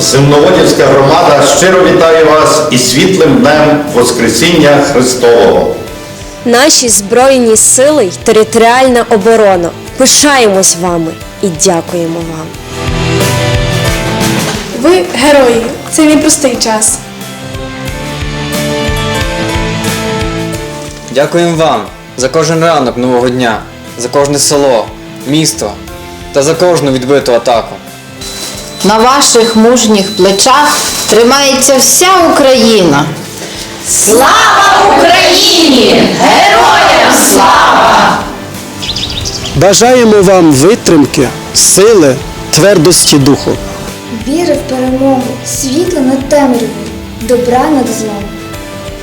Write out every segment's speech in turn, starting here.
Земноводівська громада щиро вітає вас із світлим днем Воскресіння Христового. Наші Збройні сили й територіальна оборона. Пишаємось вами і дякуємо вам. Ви герої. Це непростий час. Дякуємо вам за кожен ранок нового дня, за кожне село, місто та за кожну відбиту атаку. На ваших мужніх плечах тримається вся Україна. Слава Україні! Героям слава! Бажаємо вам витримки, сили, твердості духу. Віри в перемогу, світла над темрявою, добра над злом.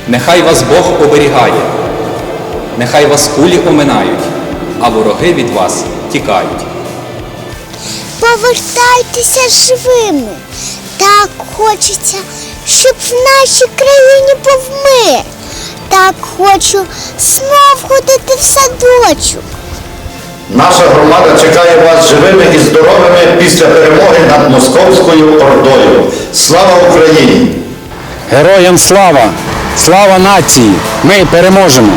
Нехай вас Бог оберігає, нехай вас кулі оминають, а вороги від вас тікають. Повертайтеся живими. Так хочеться, щоб в нашій країні був мир. Так хочу знов ходити в садочок. Наша громада чекає вас живими і здоровими після перемоги над Московською Ордою. Слава Україні! Героям слава! Слава нації! Ми переможемо!